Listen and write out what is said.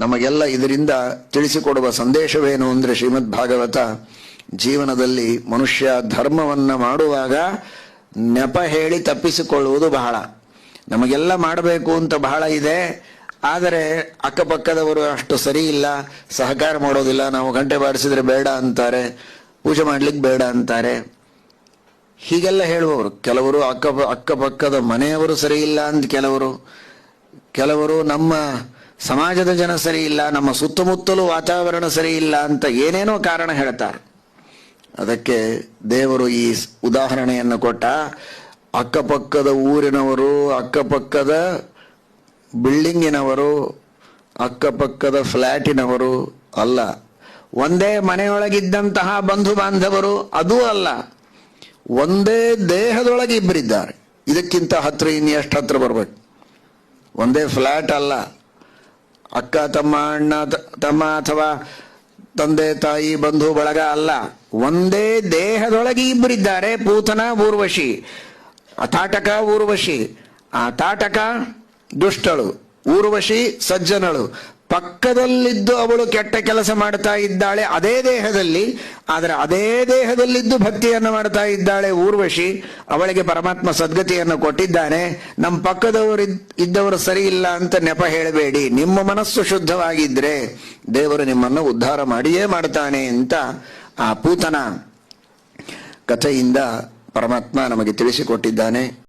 ನಮಗೆಲ್ಲ ಇದರಿಂದ ತಿಳಿಸಿಕೊಡುವ ಸಂದೇಶವೇನು ಅಂದರೆ ಶ್ರೀಮದ್ ಭಾಗವತ ಜೀವನದಲ್ಲಿ ಮನುಷ್ಯ ಧರ್ಮವನ್ನು ಮಾಡುವಾಗ ನೆಪ ಹೇಳಿ ತಪ್ಪಿಸಿಕೊಳ್ಳುವುದು ಬಹಳ. ನಮಗೆಲ್ಲ ಮಾಡಬೇಕು ಅಂತ ಬಹಳ ಇದೆ. ಆದರೆ ಅಕ್ಕಪಕ್ಕದವರು ಅಷ್ಟು ಸರಿ ಇಲ್ಲ. ಸಹಕಾರ ಮಾಡೋದಿಲ್ಲ. ನಾವು ಗಂಟೆ ಬಾರಿಸಿದ್ರೆ ಬೇಡ ಅಂತಾರೆ. ಪೂಜೆ ಮಾಡ್ಲಿಕ್ಕೆ ಬೇಡ ಅಂತಾರೆ. ಹೀಗೆಲ್ಲ ಹೇಳುವವರು. ಕೆಲವರು ಅಕ್ಕ, ಅಕ್ಕಪಕ್ಕದ ಮನೆಯವರು ಸರಿ ಇಲ್ಲ ಅಂತ ಕೆಲವರು. ಕೆಲವರು ನಮ್ಮ ಸಮಾಜದ ಜನ ಸರಿ ಇಲ್ಲ, ನಮ್ಮ ಸುತ್ತಮುತ್ತಲೂ ವಾತಾವರಣ ಸರಿ ಇಲ್ಲ ಅಂತ ಏನೇನೋ ಕಾರಣ ಹೇಳ್ತಾರೆ. ಅದಕ್ಕೆ ದೇವರು ಈ ಉದಾಹರಣೆಯನ್ನು ಕೊಟ್ಟ, ಅಕ್ಕಪಕ್ಕದ ಊರಿನವರು, ಅಕ್ಕಪಕ್ಕದ ಬಿಲ್ಡಿಂಗಿನವರು, ಅಕ್ಕಪಕ್ಕದ ಫ್ಲ್ಯಾಟಿನವರು ಅಲ್ಲ. ಒಂದೇ ಮನೆಯೊಳಗಿದ್ದಂತಹ ಬಂಧು ಬಾಂಧವರು ಅದೂ ಅಲ್ಲ. ಒಂದೇ ದೇಹದೊಳಗೆ ಇಬ್ಬರಿದ್ದಾರೆ. ಇದಕ್ಕಿಂತ ಹತ್ರ ಇನ್ನು ಎಷ್ಟು ಹತ್ರ ಬರ್ಬೇಕು? ಒಂದೇ ಫ್ಲ್ಯಾಟ್ ಅಲ್ಲ. ಅಕ್ಕ, ತಮ್ಮ, ಅಣ್ಣ ತಮ್ಮ ಅಥವಾ ತಂದೆ, ತಾಯಿ, ಬಂಧು, ಬಳಗ ಅಲ್ಲ. ಒಂದೇ ದೇಹದೊಳಗೆ ಇಬ್ಬರಿದ್ದಾರೆ. ಪೂತನ, ಊರ್ವಶಿ. ಅತಾಟಕ, ಊರ್ವಶಿ. ಆ ತಾಟಕ ದುಷ್ಟಳು. ಊರ್ವಶಿ ಸಜ್ಜನಳು. ಪಕ್ಕದಲ್ಲಿದ್ದು ಅವಳು ಕೆಟ್ಟ ಕೆಲಸ ಮಾಡ್ತಾ ಇದ್ದಾಳೆ, ಅದೇ ದೇಹದಲ್ಲಿ, ಆದರೆ ಅದೇ ದೇಹದಲ್ಲಿದ್ದು ಭಕ್ತಿಯನ್ನು ಮಾಡ್ತಾ ಇದ್ದಾಳೆ ಊರ್ವಶಿ, ಅವಳಿಗೆ ಪರಮಾತ್ಮ ಸದ್ಗತಿಯನ್ನು ಕೊಟ್ಟಿದ್ದಾನೆ, ನಮ್ಮ ಪಕ್ಕದವರು ಇದ್ದವರು ಸರಿ ಇಲ್ಲ ಅಂತ ನೆಪ ಹೇಳಬೇಡಿ, ನಿಮ್ಮ ಮನಸ್ಸು ಶುದ್ಧವಾಗಿದ್ರೆ ದೇವರು ನಿಮ್ಮನ್ನು ಉದ್ಧಾರ ಮಾಡಿಯೇ ಮಾಡ್ತಾನೆ ಅಂತ ಆ ಪೂತನ ಕಥೆಯಿಂದ ಪರಮಾತ್ಮ ನಮಗೆ ತಿಳಿಸಿಕೊಟ್ಟಿದ್ದಾನೆ.